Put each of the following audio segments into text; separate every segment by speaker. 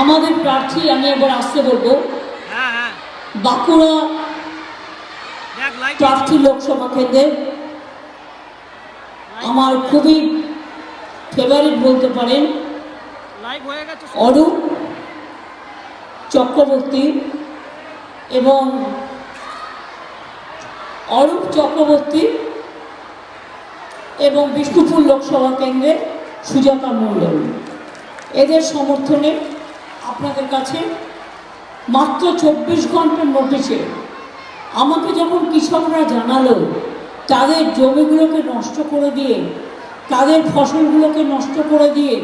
Speaker 1: আমাদের প্রার্থী আমি একবার আসতে বলব।
Speaker 2: হ্যাঁ হ্যাঁ।
Speaker 1: বাঁকুড়া প্রার্থী লোকসভা কেন্দ্রে আমার খুবই ফেভারিট বলতে পারেন অরূপ চক্রবর্তী এবং অরূপ চক্রবর্তী এবং বিষ্ণুপুর লোকসভা কেন্দ্রে সুজাতা মণ্ডল। এদের সমর্থনে আপনাদের কাছে মাত্র চব্বিশ ঘণ্টার নোটিশে আমাকে যখন কৃষকরা জানালো তাদের জমিগুলোকে নষ্ট করে দিয়ে, তাদের ফসলগুলোকে নষ্ট করে দিয়ে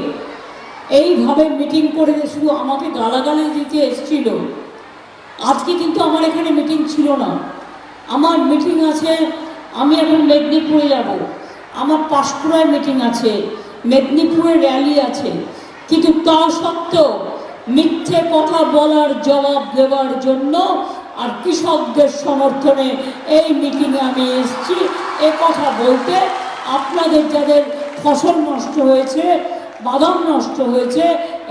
Speaker 1: এইভাবে মিটিং করে শুধু আমাকে গালাগালি দিতে এসেছিল। আজকে কিন্তু আমার এখানে মিটিং ছিল না। আমার মিটিং আছে, আমি এখন মেদিনীপুরে যাব। আমার পাঁশকুড়ায় মিটিং আছে, মেদিনীপুরে র্যালি আছে। কিন্তু তা সত্ত্বেও মিথ্যে কথা বলার জবাব দেওয়ার জন্য আর কৃষকদের সমর্থনে এই মিটিংয়ে আমি এসেছি। এ কথা বলতে আপনাদের যাদের ফসল নষ্ট হয়েছে বাদাম নষ্ট হয়েছে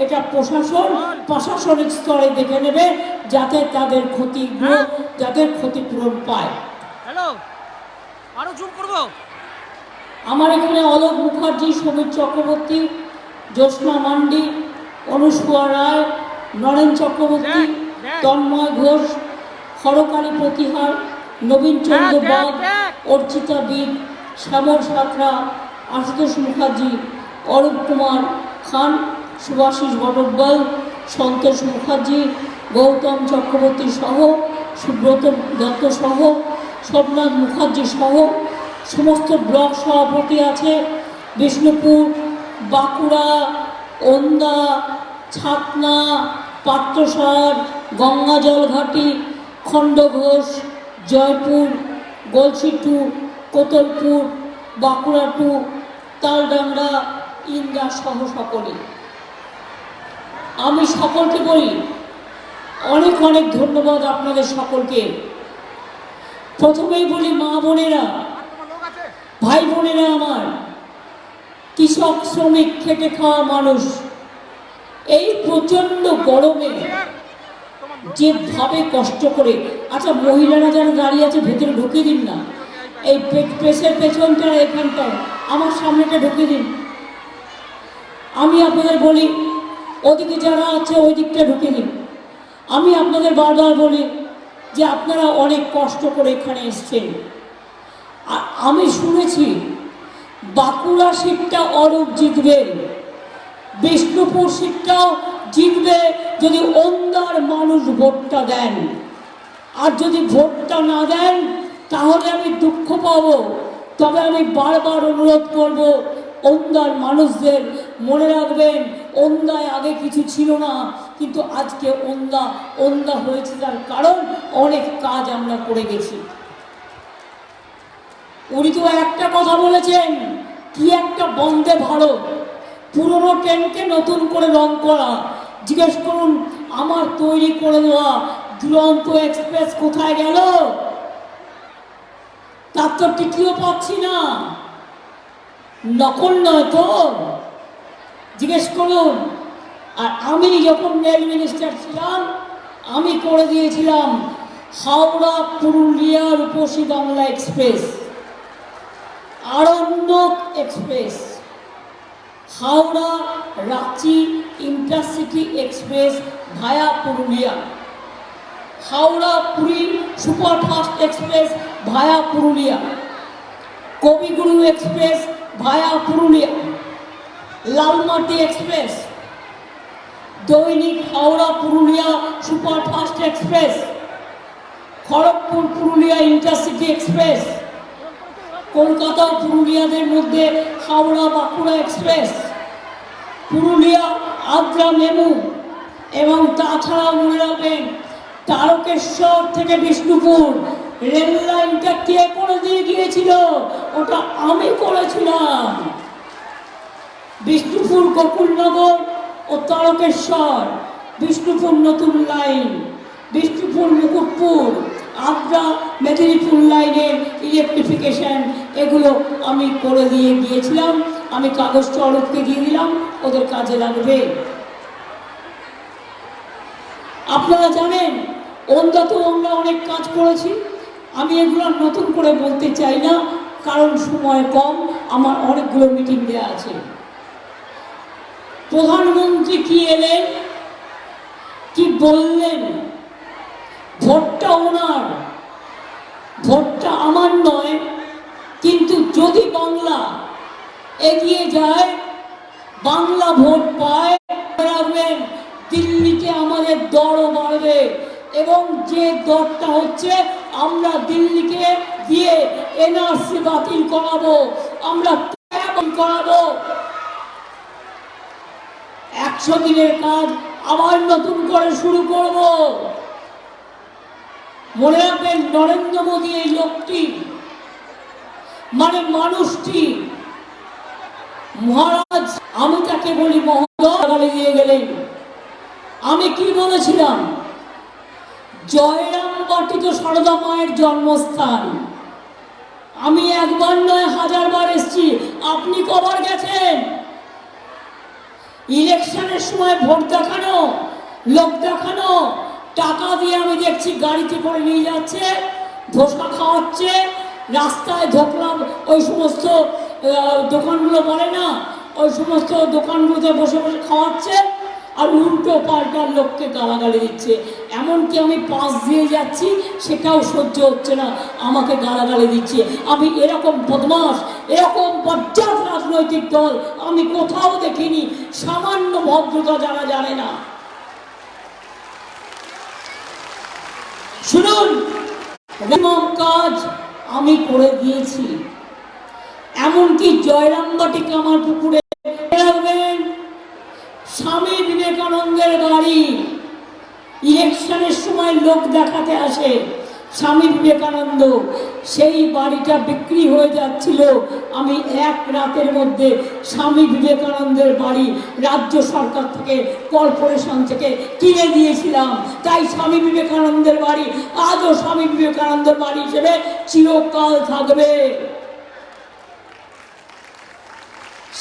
Speaker 1: এটা প্রশাসন প্রশাসনিক স্তরে দেখে নেবে যাতে তাদের ক্ষতি যাতে ক্ষতিপূরণ পায়।
Speaker 2: হ্যালো আরও জুম করব?
Speaker 1: আমার এখানে অলোক মুখার্জি সমীর চক্রবর্তী জ্যোৎস্না মান্ডি অনুসুয়া রায় নরেন চক্রবর্তী। তন্ময় ঘোষ হরকালী প্রতিহার নবীন চন্দ্র
Speaker 2: দেখ, দেখ,
Speaker 1: বাগ অর্চিতা বিদ শ্যামল সাঁতরা আশুতোষ মুখার্জি অরূপ কুমার খান সুভাষিস বটব্বল সন্তোষ মুখার্জি গৌতম চক্রবর্তী সহ সুব্রত দত্ত সহ সোমনাথ মুখার্জি সহ সমস্ত ব্লক সভাপতি আছে বিষ্ণুপুর বাঁকুড়া ওন্দা ছাতনা, পাত্রসার গঙ্গাজলঘাটি খণ্ডঘোষ, জয়পুর গলসি টু কোতলপুর বাঁকুড়া টু তালডাংরা ইন্দা সহ সকলে। আমি সকলকে বলি, অনেক অনেক ধন্যবাদ আপনাদের সকলকে। প্রথমেই বলি মা বোনেরা, ভাই বোনেরা আমার কৃষক শ্রমিক খেটে খাওয়া মানুষ। এই প্রচণ্ড গরমে যেভাবে কষ্ট করে আচ্ছা মহিলারা যারা দাঁড়িয়ে আছে, ভেতরে ঢুকিয়ে দিন না। এই প্রেসের পেছনটা এখানটায়, আমার সামনেটা ঢুকিয়ে দিন। আমি আপনাদের বলি, ওদিকে যারা আছে, ওই দিকটা ঢুকিয়ে দিন। আমি আপনাদের বারবার বলি যে আপনারা অনেক কষ্ট করে এখানে এসছেন। আমি শুনেছি বাঁকুড়া সিটটা অরূপ জিতবে। বিষ্ণুপুর সিটটাও জিতবে যদি ওন্দার মানুষ ভোটটা দেন। আর যদি ভোটটা না দেন, তাহলে আমি দুঃখ পাবো। তবে আমি বারবার অনুরোধ করব ওন্দার মানুষদের মনে রাখবেন ওন্দায় আগে কিছু ছিল না, কিন্তু আজকে ওন্দা ওন্দা হয়েছে তার কারণ অনেক কাজ আমরা করে গেছি। উনি তো একটা কথা বলেছেন, কি একটা বন্দে ভারত? পুরনো ট্রেনকে নতুন করে রং করা। জিজ্ঞেস করুন, আমার তৈরি করে দেওয়া দুরন্ত এক্সপ্রেস কোথায় গেল? তার তো টিকিও পাচ্ছি না। নকল নয় তো? জিজ্ঞেস করুন, আর আমি যখন রেল মিনিস্টার ছিলাম, আমি করে দিয়েছিলাম Howrah Purulia Rupashi Bangla express. Aranyak express. Howrah Ranchi intercity express via Purulia. Howrah Puri superfast express via Purulia. Kaviguru express via Purulia. Lalmati express. দৈনিক Howrah Purulia superfast express. Kharagpur Purulia intercity express. Kolkata পুরুলিয়াদের মধ্যে Howrah Bankura express, Purulia Adra MEMU এবং তাছাড়া মনে রাখবেন তারকেশ্বর থেকে Bishnupur, rail লাইনটা কে করে দিয়ে গিয়েছিল? ওটা আমি করেছিলাম। বিষ্ণুপুর, গোকুলনগর ও তারকেশ্বর, বিষ্ণুপুর নতুন লাইন, বিষ্ণুপুর মুকুটপুর। আদ্রা মেদিনীপুর লাইনের ইলেকট্রিফিকেশান এগুলো আমি করে দিয়ে গিয়েছিলাম আমি কাগজ চড়ককে দিয়ে দিলাম, ওদের কাজে লাগবে। আপনারা জানেন, অন্যতেও আমরা অনেক কাজ করেছি। আমি এগুলো নতুন করে বলতে চাই না, কারণ সময় কম, আমার অনেকগুলো মিটিং দেওয়া আছে। প্রধানমন্ত্রী কি এলেন? কি বললেন? ভোটটা ওনার। ভোটটা আমার নয়, কিন্তু যদি বাংলা এগিয়ে যায়, বাংলা ভোট পায় রাখবেন দিল্লিতে আমাদের দরও বাড়বে এবং যে দরটা হচ্ছে, আমরা দিল্লিকে দিয়ে এনআরসি বাতিল করাবো, আমরা করাবো। একশো দিনের কাজ আবার নতুন করে শুরু করব। মনে রাখবেন, নরেন্দ্র মোদী এই লোকটি মানে মানুষটি, মহারাজ, আমি তাকে বলি দিয়ে গেলেন। আমি কি বলেছিলাম? জয়রাম বাটি তো সারদা মায়ের জন্মস্থান। আমি একবার নয় হাজারবার এসেছি। আপনি কবার গেছেন? ইলেকশনের সময় ভোট দেখানো, লোক দেখানো টাকা দিয়ে আমি দেখছি গাড়িতে করে নিয়ে যাচ্ছে, ধোসা খাওয়াচ্ছে, রাস্তায় ধোকলাম ওই সমস্ত দোকানগুলো বলে না, ওই সমস্ত দোকানগুলোতে বসে বসে খাওয়াচ্ছে আর উল্টো পাল্টার লোককে গালাগালি দিচ্ছে। এমনকি আমি পাশ দিয়ে যাচ্ছি, সেটাও সহ্য হচ্ছে না, আমাকে গালাগালি দিচ্ছে। আমি এরকম বদমাস এরকম বজ্জাত রাজনৈতিক দল আমি কোথাও দেখিনি, সামান্য ভদ্রতা যারা জানে না। শুনুন কাজ আমি করে দিয়েছি। এমনকি জয়রামবাটিকে আমার পুকুরে রাখবেন স্বামী বিবেকানন্দের বাড়ি। ইলেকশনের সময় লোক দেখাতে আসে। স্বামী বিবেকানন্দ, সেই বাড়িটা বিক্রি হয়ে যাচ্ছিল। আমি এক রাতের মধ্যে স্বামী বিবেকানন্দের বাড়ি রাজ্য সরকার থেকে, কর্পোরেশন থেকে কিনে দিয়েছিলাম তাই স্বামী বিবেকানন্দের বাড়ি, আজও স্বামী বিবেকানন্দের বাড়ি হিসেবে চিরকাল থাকবে।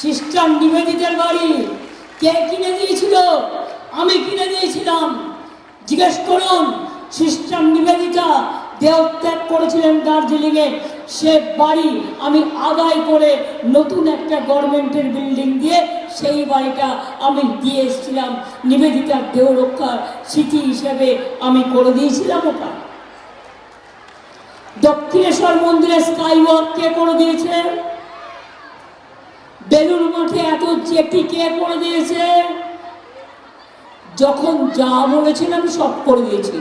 Speaker 1: সিস্টার নিবেদিতের বাড়ি কে কিনে দিয়েছিল? আমি কিনে দিয়েছিলাম। জিজ্ঞেস করুন। সিস্টার নিবেদিতা দেহত্যাগ করেছিলেন দার্জিলিংয়ে। সে বাড়ি আমি আদায় করে নতুন একটা গভর্নমেন্টের বিল্ডিং দিয়ে সেই বাড়িটা আমি দিয়ে এসেছিলাম। নিবেদিতার দেহ রক্ষার স্মৃতি হিসেবে আমি করে দিয়েছিলাম ওটা। দক্ষিণেশ্বর মন্দিরে স্কাই ওয়াক কে করে দিয়েছে? বেলুর মাঠে এত জেটি কে করে দিয়েছে? যখন যা বলেছেন আমি সব করে দিয়েছি।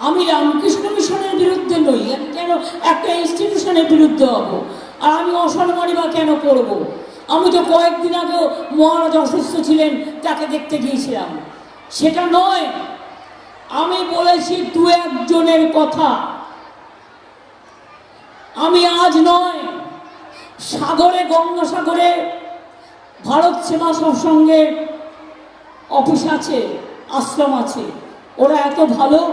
Speaker 1: আমি রামকৃষ্ণ মিশনের বিরুদ্ধে নই আমি কেন একটা ইনস্টিটিউশনের বিরুদ্ধে হব? আর আমি অসম্মানী বা কেন করব। আমি তো কয়েকদিন আগেও মহারাজ অসুস্থ ছিলেন, তাকে দেখতে গিয়েছিলাম। সেটা নয়, আমি বলেছি দু একজনের কথা। আমি আজ নয়, সাগরে, গঙ্গাসাগরে, ভারত সেবা সঙ্গে অফিস আছে, আশ্রম আছে। ওরা এত ভালো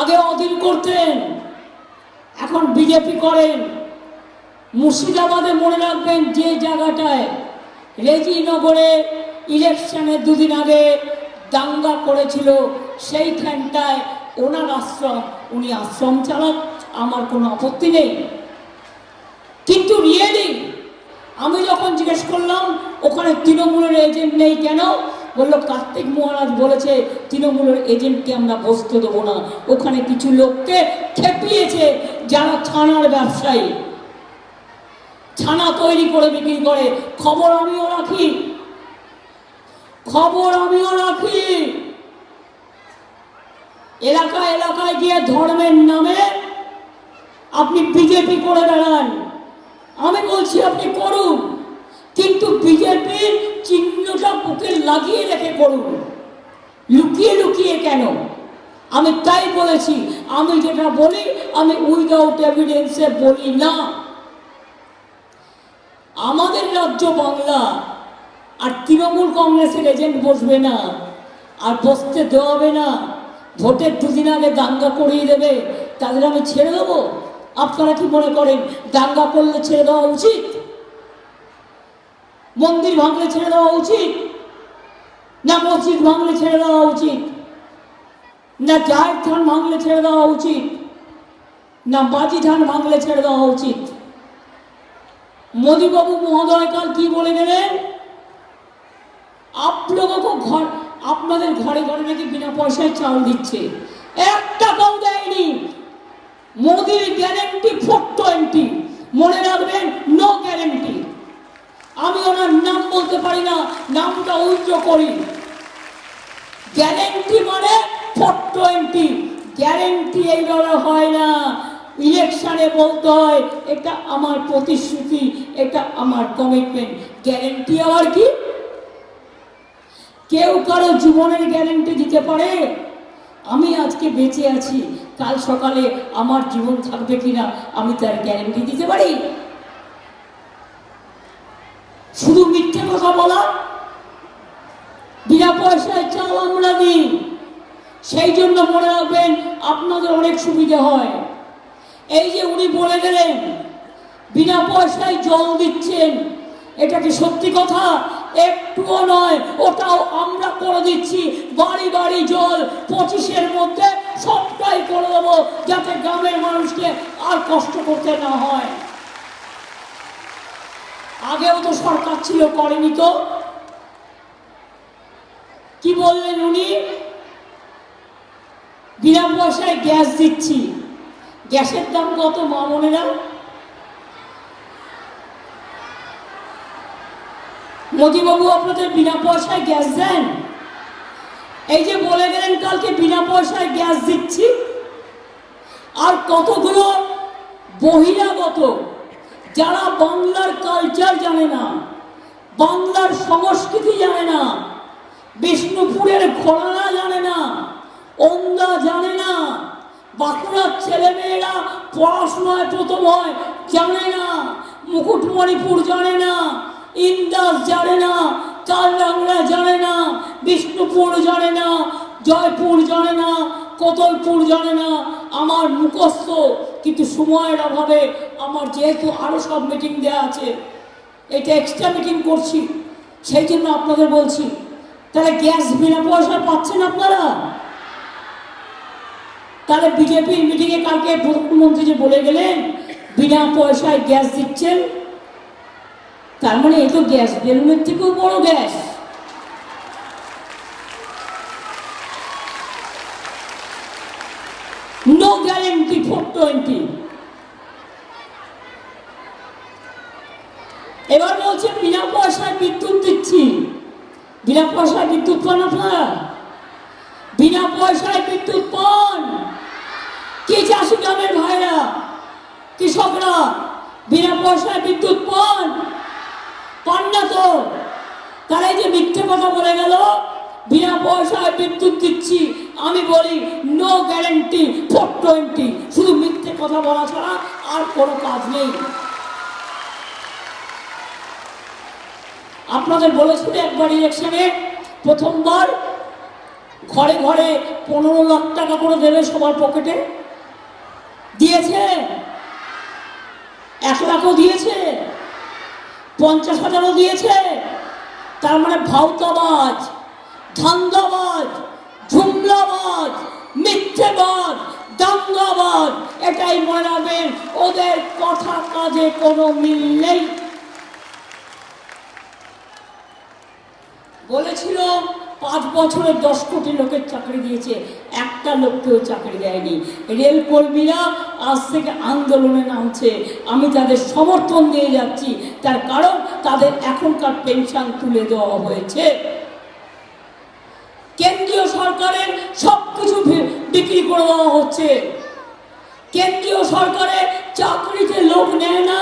Speaker 1: আগে অধীন করতেন। এখন বিজেপি করেন। মুর্শিদাবাদে মনে রাখবেন যে জায়গাটায় রেজিনগরে ইলেকশনের দুদিন আগে দাঙ্গা করেছিল সেইখানটায় ওনার আশ্রম উনি আশ্রম চালান আমার কোনো আপত্তি নেই। কিন্তু রিয়েলি, আমি যখন জিজ্ঞেস করলাম, ওখানে তৃণমূলের এজেন্ট নেই কেন? বলল, কার্তিক মহারাজ বলেছে, তৃণমূলের এজেন্টকে আমরা বসতে দেবো না। ওখানে কিছু লোককে খেপিয়েছে যারা ছানার ব্যবসায়ী। ছানা তৈরি করে বিক্রি করে। খবর আমিও রাখি। খবর আমিও রাখি। এলাকা এলাকায় গিয়ে ধর্মের নামে আপনি বিজেপি করে বেড়ান। আমি বলছি, আপনি করুন। কিন্তু বিজেপির চিহ্নটা বুকে লাগিয়ে রেখে করুন লুকিয়ে লুকিয়ে কেন? আমি তাই বলেছি, আমি যেটা বলি, আমি উইদাউট এভিডেন্সে বলি না। আমাদের রাজ্য বাংলা আর তৃণমূল কংগ্রেসের এজেন্ট বসবে না, আর বসতে দেওয়া হবে না। ভোটের দুদিন আগে দাঙ্গা করিয়ে দেবে, তাদের আমি ছেড়ে দেবো? আপনারা কি মনে করেন, দাঙ্গা করলে ছেড়ে দেওয়া উচিত? মন্দির ভাঙলে ছেড়ে দেওয়া উচিত? না মসজিদ ভাঙলে ছেড়ে দেওয়া উচিত? না জায়ের থান ভাঙলে ছেড়ে দেওয়া উচিত? না বাজি ধান ভাঙলে ছেড়ে দেওয়া উচিত? মোদীবাবু মহোদয় কাল কি বলে গেলেন? আপ লোগো ঘর, আপনাদের ঘরে ঘরে নাকি বিনা পয়সায় চাল দিচ্ছে। এক টাকাও দেয়নি। মোদির গ্যারেন্টি ফোর টোয়েন্টি মনে রাখবেন নো গ্যারেন্টি আমি ওনার নাম বলতে পারি না, নামটা উইথড্র করি। গ্যারেন্টি মানে ফোর টোয়েন্টি গ্যারেন্টি এইভাবে হয় না। ইলেকশনে বলতে হয়, এটা আমার প্রতিশ্রুতি, এটা আমার কমিটমেন্ট গ্যারেন্টি আবার কি? কেউ কারও জীবনের গ্যারেন্টি দিতে পারে? আমি আজকে বেঁচে আছি, কাল সকালে আমার জীবন থাকবে কিনা, আমি তার গ্যারেন্টি দিতে পারি? শুধু মিথ্যে কথা বলা, বিনা পয়সায় চাল আমরা দিই সেই জন্য মনে রাখবেন, আপনাদের অনেক সুবিধা হয়। এই যে উনি বলে গেলেন, বিনা পয়সায় জল দিচ্ছেন, এটা কি সত্যি কথা? একটুও নয়, ওটাও আমরা করে দিচ্ছি। বাড়ি বাড়ি জল পঁচিশের মধ্যে সবটাই করে দেবো, যাতে গ্রামের মানুষকে আর কষ্ট করতে না হয়। আগেও তো সরকার ছিল, করেনি তো। কি বললেন উনি? বিনা পয়সায় গ্যাস দিচ্ছি। গ্যাসের দাম কত, মা বোনেরা? মোদিবাবু, আপনাদের বিনা পয়সায় গ্যাস দেন? এই যে বলে গেলেন কালকে বিনা পয়সায় গ্যাস দিচ্ছি। আর কতগুলো বহিরাগত যারা বাংলার কালচার জানে না বাংলার সংস্কৃতি জানে না বিষ্ণুপুরের ঘোড়ারা জানে না ওন্দা জানে না বাঁকুড়ার ছেলেমেয়েরা পড়াশোনায় প্রথম হয় জানে না মুকুটমণিপুর জানে না ইন্দাস জানে না কালরাংরা জানে না বিষ্ণুপুর জানে না জয়পুর জানে না কোতলপুর জানে না আমার মুখস্থ কিন্তু সময়ের অভাবে আমার যেহেতু আরও সব মিটিং দেওয়া আছে, এটা এক্সট্রা মিটিং করছি, সেই জন্য আপনাদের বলছি, তাহলে গ্যাস বিনা পয়সায় পাচ্ছেন আপনারা? তাহলে বিজেপির মিটিংয়ে কালকে প্রধানমন্ত্রী যে বলে গেলেন, বিনা পয়সায় গ্যাস দিচ্ছেন, তার মানে এই তো গ্যাস বেলুনের থেকেও বড় gas no guarantee four twenty এবার বলছে, বিনা পয়সায় বিদ্যুৎ দিচ্ছি। বিনা পয়সায় বিদ্যুৎ পান আপনারা? বিনা পয়সায় বিদ্যুৎ পান? কি চাষি গ্রামের ভাইরা, কৃষকরা, বিনা পয়সায় বিদ্যুৎ পান? পান না তো। তারা যে মিথ্যে কথা বলে গেল, বিনা পয়সায় বিদ্যুৎ দিচ্ছি। আমি বলি নো গ্যারেন্টি ফোর টোয়েন্টি শুধু মিথ্যে কথা বলা ছাড়া আর কোনো কাজ নেই। আপনাদের বলেছিল একবার ইলেকশনে প্রথমবার ঘরে ঘরে পনেরো লাখ টাকা করে দেবে সবার পকেটে। দিয়েছে? এক লাখও দিয়েছে? পঞ্চাশ হাজারও দিয়েছে? তার মানে ভাউতাবাজ, ধান্দাবাজ, ঝুমলাবাজ, মিথ্যেবাজ, দাঙ্গাবাজ, এটাই মনে রাখবেন, ওদের কথা কাজে কোনো মিল নেই। বলেছিল, পাঁচ বছরে দশ কোটি লোকের চাকরি দিয়েছে, একটা লোককেও চাকরি দেয়নি। রেল কর্মীরা আজ থেকে আন্দোলনে নামছে। আমি তাদের সমর্থন দিয়ে যাচ্ছি, তার কারণ তাদের এখনকার পেনশন তুলে দেওয়া হয়েছে। কেন্দ্রীয় সরকারের সব কিছু বিক্রি করে দেওয়া হচ্ছে। কেন্দ্রীয় সরকারের চাকরিতে লোক নেয় না।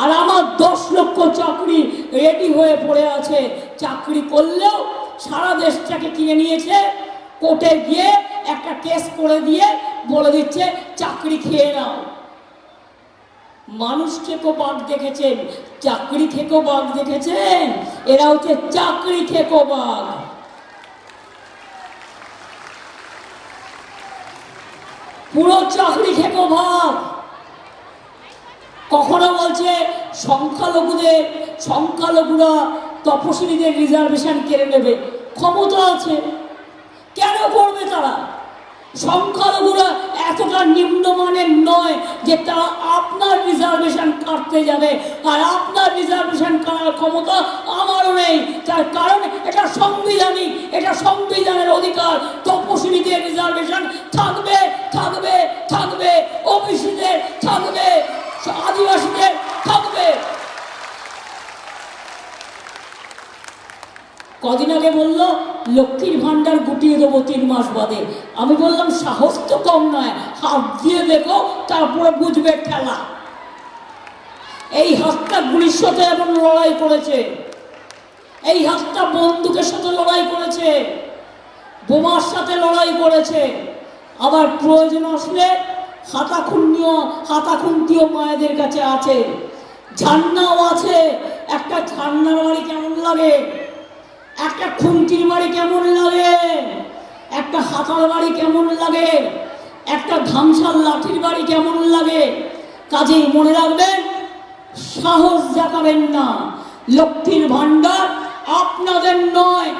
Speaker 1: আর আমার দশ লক্ষ চাকরি রেডি হয়ে পড়ে আছে। চাকরি করলেও সারা দেশটাকে কিনে নিয়েছে, কোর্টে গিয়ে একটা কেস করে দিয়ে বলে দিচ্ছে, চাকরি খেয়ে নাও। মানুষ থেকেও বাঘ দেখেছেন, চাকরি থেকেও বাঘ দেখেছেন। এরা হচ্ছে চাকরি থেকেও বাঘ। পুরো চাকরি থেকেও ভাগ কখনো বলছে, সংখ্যালঘুদের, সংখ্যালঘুরা তপশিলীদের রিজার্ভেশন কেড়ে নেবে। ক্ষমতা আছে। কেন করবে তারা? সংখ্যালঘুরা এতটা নিম্নমানের নয় যে তারা আপনার রিজার্ভেশন কাটতে যাবে। আর আপনার রিজার্ভেশন কাটার ক্ষমতা আমারও নেই। তার কারণ এটা সাংবিধানিক, এটা সংবিধানের অধিকার। তপশিলীদের রিজার্ভেশন থাকবে থাকবে থাকবে। ওবিসিদের থাকবে আদিবাসীদের থাকবে। কদিন আগে বলল, লক্ষ্মীর ভাণ্ডার গুটিয়ে দেবো তিন মাস বাদে। আমি বললাম, সাহস তো কম নয়, হাত দিয়ে দেখো, তারপরে বুঝবে খেলা এই হাতটা গুলির সাথে এমন লড়াই করেছে। এই হাতটা বন্দুকের সাথে লড়াই করেছে। বোমার সাথে লড়াই করেছে। আবার প্রয়োজন আসলে হাতাখুন্ডিও হাতাখুন্তিও মায়েদের কাছে আছে। ঝান্নাও আছে। একটা ঝান্নার বাড়ি কেমন লাগে? একটা খুন্তির বাড়ি কেমন লাগে? একটা হাতার বাড়ি কেমন লাগে? একটা ধামসার লাঠির বাড়ি কেমন লাগে? কাজেই মনে রাখবেন, সাহস দেখাবেন না। লক্ষ্মীর ভাণ্ডার আপনাদের নয়,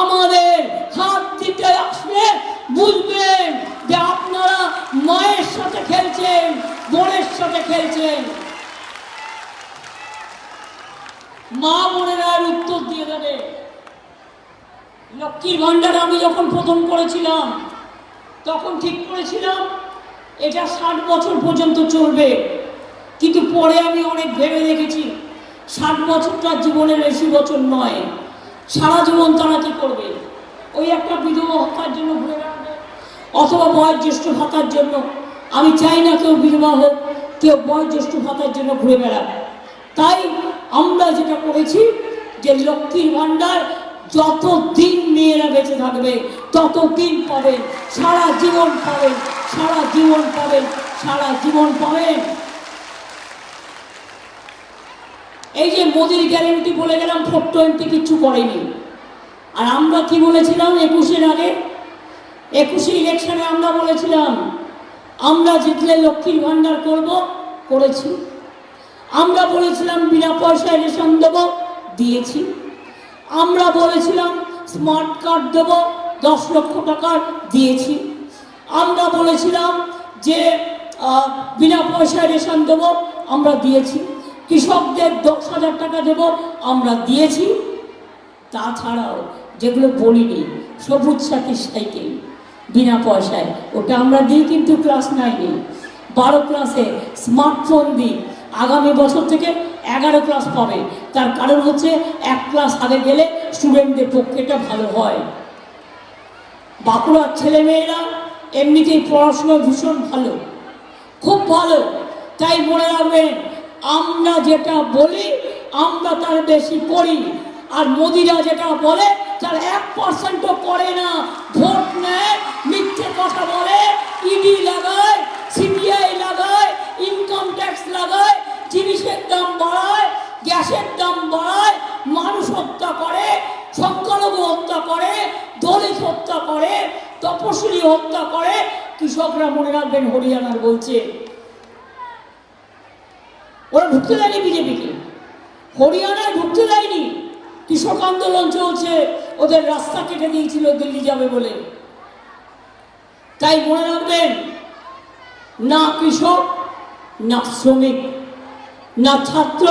Speaker 1: আমাদের। হাত দিতে আসলে বুঝবেন যে আপনারা মায়ের সাথে খেলছেন, বোনের সাথে খেলছেন। মা বোনেরা উত্তর দিয়ে দেবে। লক্ষ্মীর ভাণ্ডার আমি যখন প্রথম করেছিলাম, তখন ঠিক করেছিলাম, এটা ষাট বছর পর্যন্ত চলবে। কিন্তু পরে আমি অনেক ভেবে দেখেছি, ষাট বছরটা জীবনের বেশি বছর নয়, সারা জীবন তারা কি করবে? ওই একটা বিধবা হত্যার জন্য ঘুরে অথবা বয়োজ্যেষ্ঠ ভাতার জন্য। আমি চাই না কেউ বিধবা হোক, কেউ বয়োজ্যেষ্ঠ ভাতার জন্য ঘুরে বেড়াবে তাই আমরা যেটা করেছি যে লক্ষ্মীর ভাণ্ডার যত দিন মেয়েরা বেঁচে থাকবে তত দিন পাবেন সারা জীবন পাবেন সারা জীবন পাবেন সারা জীবন পাবেন এই যে মোদির গ্যারেন্টি বলে গেলাম ফোর টোয়েন্টি কিচ্ছু করেনি। আর আমরা কি বলেছিলাম একুশের আগে? একুশে ইলেকশনে আমরা বলেছিলাম, আমরা জিতলে লক্ষ্মীর ভাণ্ডার করব, করেছি। আমরা বলেছিলাম বিনা পয়সায় রেশন দেবো, দিয়েছি। আমরা বলেছিলাম স্মার্ট কার্ড দেব, দশ লক্ষ টাকার দিয়েছি। আমরা বলেছিলাম যে বিনা পয়সায় রেশন দেব, আমরা দিয়েছি। কৃষকদের দশ হাজার টাকা দেব, আমরা দিয়েছি। তাছাড়াও যেগুলো বলিনি, সবুজ সাথী সাইকেল। বিনা পয়সায়। ওটা আমরা দিই কিন্তু ক্লাস নাইনে বারো ক্লাসে স্মার্টফোন দিই। আগামী বছর থেকে এগারো ক্লাস পাবে। তার কারণ হচ্ছে এক ক্লাস আগে গেলে স্টুডেন্টদের পক্ষে এটা ভালো হয়। বাঁকুড়ার ছেলেমেয়েরা এমনিতেই পড়াশোনা ভীষণ ভালো। খুব ভালো। তাই মনে রাখবেন, আমরা যেটা বলি, আমরা তার বেশি করি আর মোদিরা যেটা বলে তার এক পার্সেন্টও করে না, ভোট নেয়, মিথ্যে কথা বলে ইডি লাগায় সিবিআই লাগায় ইনকাম ট্যাক্স লাগায়, জিনিসের দাম বাড়ায়, গ্যাসের দাম বাড়ায়, মানুষ হত্যা করে, সংখ্যালঘু হত্যা করে, দলিত হত্যা করে তপশিলি হত্যা করে, কৃষকরা মনে রাখবেন হরিয়ানার বলছে। ওরা ঢুকতে দেয়নি বিজেপিকে হরিয়ানায় ঢুকতে দেয়নি। কৃষক আন্দোলন চলছে, ওদের রাস্তা কেটে দিয়েছিল, দিল্লি যাবে বলে। তাই মনে রাখবেন, না কৃষক, না শ্রমিক, না ছাত্র,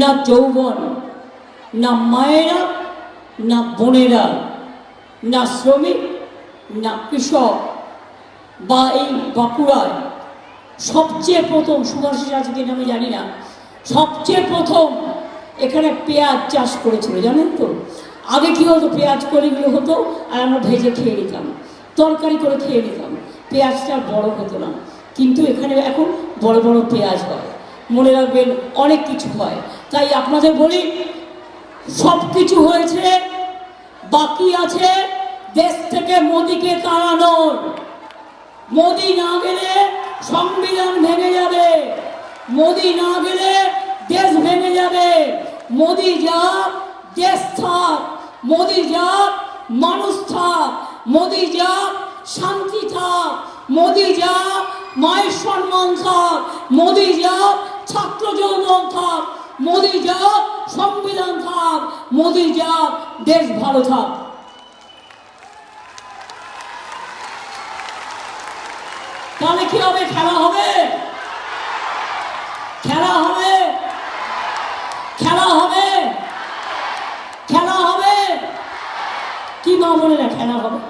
Speaker 1: না যৌবন, না মায়েরা, না বোনেরা, না শ্রমিক, না কৃষক, বা এই বাঁকুড়ায় সবচেয়ে প্রথম, সুভাষিস আছে কিনা আমি জানি না, সবচেয়ে প্রথম এখানে পেঁয়াজ চাষ করেছিল, জানেন তো? আগে কি হতো, পেঁয়াজ কলিগুলো হতো, আর আমরা ভেজে খেয়ে নিতাম। তরকারি করে খেয়ে নিতাম। পেঁয়াজটা বড় হতো না। কিন্তু এখানে এখন বড় বড় পেঁয়াজ হয়। মনে রাখবেন, অনেক কিছু হয়। তাই আপনাদের বলি, সব কিছু হয়েছে, বাকি আছে দেশ থেকে মোদিকে তাড়ানোর। মোদি না গেলে সংবিধান ভেঙে যাবে। মোদি না গেলে দেশ ভেঙে যাবে। মোদি যা দেশ থাক, মোদি যা মানুষ থাক, মোদি যা শান্তি থাক, মোদি যা মায়ের সম্মান থাক, মোদি যা ছাত্র যৌবন থাক, মোদি যা সংবিধান থাক, মোদি যা দেশ ভালো থাক। তাহলে কি হবে? খেলা হবে খেলা হবে খেলা হবে খেলা হবে কি মা বোনেরা খেলা হবে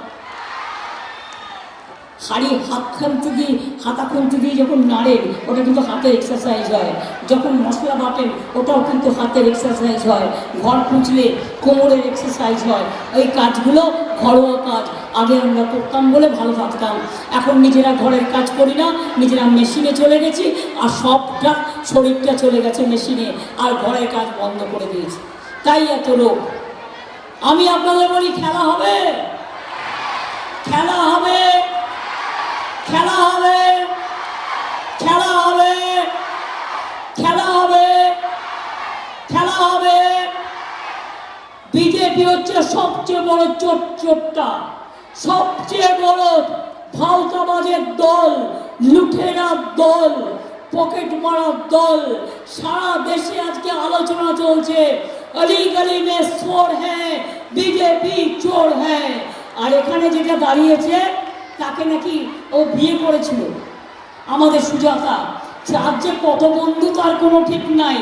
Speaker 1: হাড়ি হাত খামচে দিয়ে হাতা খুঁজতে দিয়ে যখন নাড়েন ওটা কিন্তু হাতের এক্সারসাইজ হয়। যখন মশলা বাটেন ওটাও কিন্তু হাতের এক্সারসাইজ হয়। ঘর খুঁজলে কোমরের এক্সারসাইজ হয়। এই কাজগুলো ঘরোয়া কাজ। আগে আমরা করতাম বলে ভালো থাকতাম। এখন নিজেরা ঘরের কাজ করি না, নিজেরা মেশিনে চলে গেছি আর সবটা শরীরটা চলে গেছে মেশিনে আর ঘরের কাজ বন্ধ করে দিয়েছি। তাই এত রোগ। আমি আপনাদের বলি, খেলা হবে। খেলা হবে। খেলা হবে। খেলা হবে। খেলা হবে। খেলা হবে। বিজেপি হচ্ছে সবচেয়ে বড় চোট চোটটা। সবচেয়ে বড় ভাওতাবাজের দল লুঠেরার দল, পকেট মারার দল। সারা দেশে আজকে আলোচনা চলছে অলি গলি মে চোর হ্যাঁ বিজেপি চোর হ্যাঁ আর এখানে যেটা দাঁড়িয়েছে তাকে নাকি ও বিয়ে করেছিল। আমাদের সুজাতা, যার যে কত বন্ধু তার কোনো ঠিক নাই।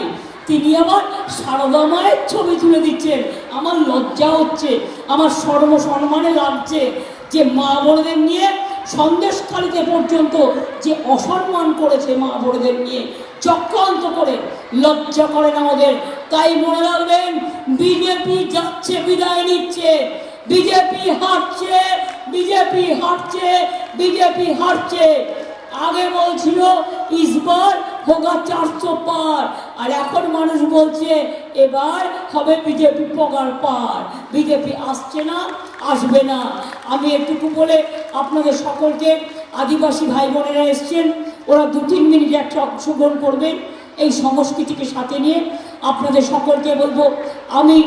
Speaker 1: তিনি আবার সারদা মায়ের ছবি তুলে দিচ্ছেন। আমার লজ্জা হচ্ছে, আমার সর্ব সম্মানে লাগছে যে মা বোনদের নিয়ে সন্দেশখালিতে পর্যন্ত যে অসম্মান করেছে মা বোনদের নিয়ে, চক্রান্ত করে লজ্জা করেন আমাদের। তাই মনে রাখবেন, বিজেপি যাচ্ছে, বিদায় নিচ্ছে, বিজেপি হারছে বিজেপি হারছে বিজেপি হারছে। আগে বলছিল, ইসবার হোগা চারশো পার। আর এখন মানুষ বলছে, এবার হবে বিজেপি পগার পার। বিজেপি আসছে না, আসবে না। আমি একটুকু বলে আপনাদের সকলকে, আদিবাসী ভাই বোনেরা এসছেন, ওরা দু তিন মিনিট একটা অংশগ্রহণ করবেন এই সংস্কৃতিকে সাথে নিয়ে। আপনাদের সকলকে বলব, আমি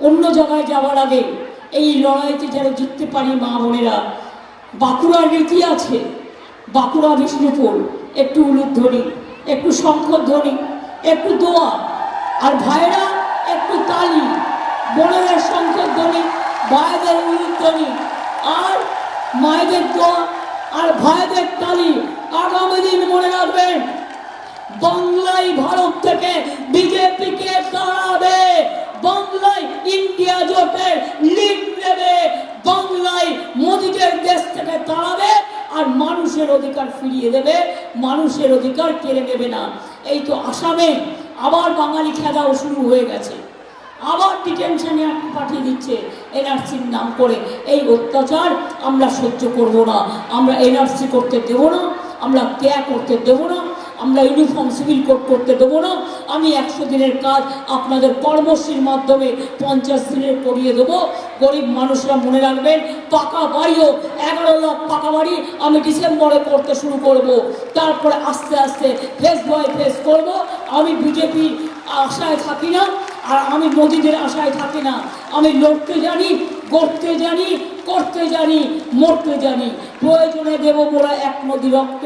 Speaker 1: অন্য জায়গায় যাওয়ার আগে এই লড়াইতে যারা জিততে পারি মা বোনেরা বাঁকুড়ার রীতি আছে? বাঁকুড়া বিষ্ণুপুর একটু উলুধ্বনি, একটু শঙ্কর শঙ্করধ্বনি, একটু দোয়া, আর ভাইরা একটু তালি বোনেদের শঙ্করধ্বনি, ভাইদের উলুধ্বনি, আর মায়েদের দোয়া, আর ভাইদের তালি, আগামী দিন মনে রাখবেন বাংলায় ভারত থেকে বিজেপিকে তাড়াবে, বাংলায় ইন্ডিয়া জোটের লিড নেবে, বাংলায় মোদীদের দেশ থেকে তাড়াবে আর মানুষের অধিকার ফিরিয়ে দেবে, মানুষের অধিকার কেড়ে নেবে না। এই তো আসামে আবার বাঙালি খেদাও শুরু হয়ে গেছে। আবার ডিটেনশনে পাঠিয়ে দিচ্ছে এনআরসির নাম করে। এই অত্যাচার আমরা সহ্য করব না। আমরা এনআরসি করতে দেবো না, আমরা ত্যাগ করতে দেবো না আমরা ইউনিফর্ম সিভিল কোড করতে দেবো না। আমি একশো দিনের কাজ আপনাদের কর্মশ্রীর মাধ্যমে পঞ্চাশ দিনের করিয়ে দেবো। গরিব মানুষরা মনে রাখবেন, পাকা বাড়িও এগারো লাখ পাকা বাড়ি আমি ডিসেম্বরে করতে শুরু করব। তারপরে আস্তে আস্তে ফেস বাই ফেস করব। আমি বিজেপির আশায় থাকি না, আর আমি মোদিদের আশায় থাকি না। আমি লড়তে জানি, গড়তে জানি, করতে জানি, মরতে জানি। প্রয়োজনে দেব মোরা এক নদী রক্ত।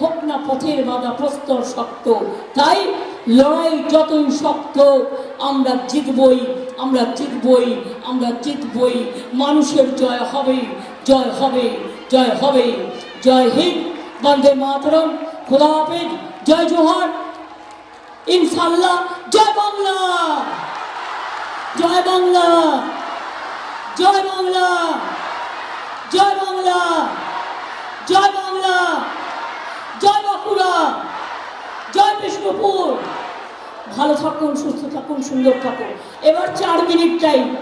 Speaker 1: হোক না পথের বাধা প্রস্তর শক্ত। তাই লড়াই যতই শক্ত, আমরা জিতবই আমরা জিতবই আমরা জিতবই। মানুষের জয় হবে জয় হবে জয় হবে। জয় হিন্দ, বন্দে মাতরম। খোদা হাফেজ। জয় জোহার। ইনশাল্লাহ জয় বাংলা। জয় বাংলা। জয় বাংলা। জয় বাংলা। জয় বাংলা। জয় বাঁকুড়া। জয় বিষ্ণুপুর। ভালো থাকুন, সুস্থ থাকুন, সুন্দর থাকুন। এবার চার মিনিট
Speaker 3: চাই আমি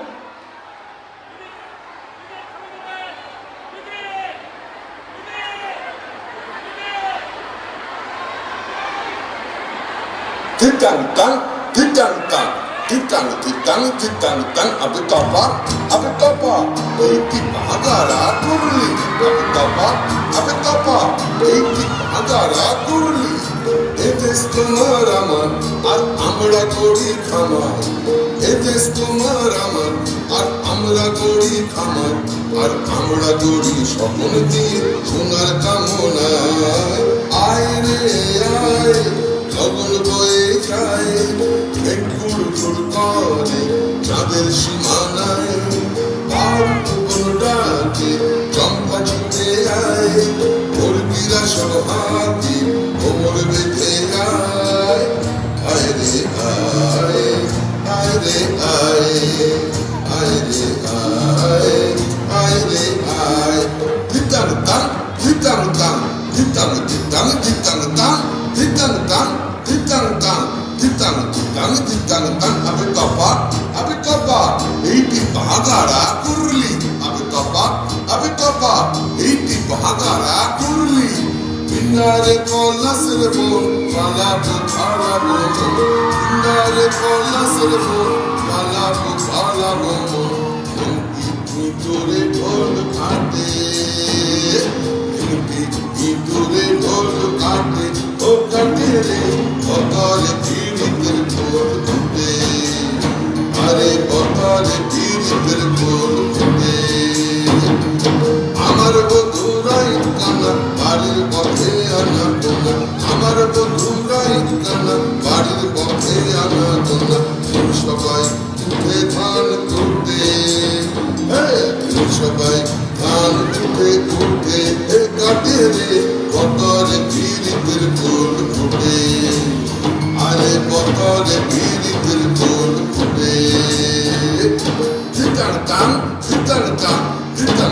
Speaker 3: ভাগারা করলি এ দেশ তোমার আমার, আর আমরা করি খামার। এ তোমার আমার, আর আমরা করি খামার। আর আমরা করি স্বপ্ন দিয়ে সোনার কামনায় আয় রে, আয় লগন বয়ে যায় মেঘুর ঘুর করে চাঁদের সীমানায়। আর ডাকে, চম্পা ছুটে আয় সব হাতি কোমর বেঁধে আয়। আয় রে, আয়। আয় রে, আয়। আয় রে, আয়। আয় রে, আয়। তিতান তান তিতান তান তিতান তিতান তিতান তান তিতান তান তিতান তান তিতান তিতান তিতান তান আবে কপা আবে কপা এইটি বাগারা কুরলি আবে কপা আবে কপা এইটি বাগারা কুরলি পিন্নারে কলাসের বোন পালাবো পালাবো পিন্নারে কলাসের বোন পালাবো পালাবো ভিতরে ঢোল কাটে ভিতরে ঢোল কাটে ও কাটে রে বতলে পীড়িতের ঢোল ফুটে আরে বতলে পীড়িতের ঢোল ফুটে আমার বধুরাই কানা বাড়ির পথে আনা তোনা আমার বধুরাই কানা বাড়ির পথে আনা তোনা সবাই উঠে ধান করতে সবাই ধান উঠে উঠে হে কাটে রে বতরে পীড়িতের ফুল ফুটে। আরে বতরে পীড়িতের ফুল ফুটে। টান তিতান তিতান তিতান টান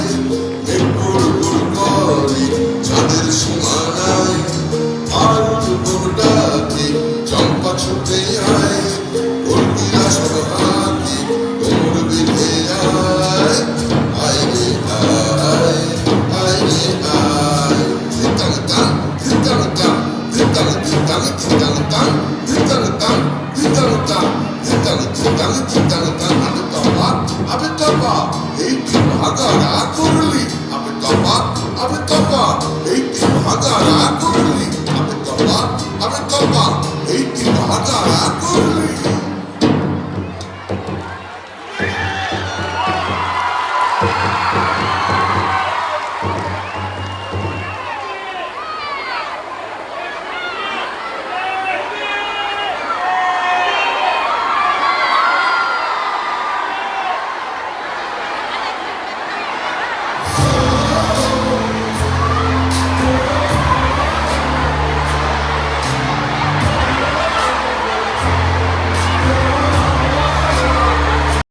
Speaker 3: Afganistan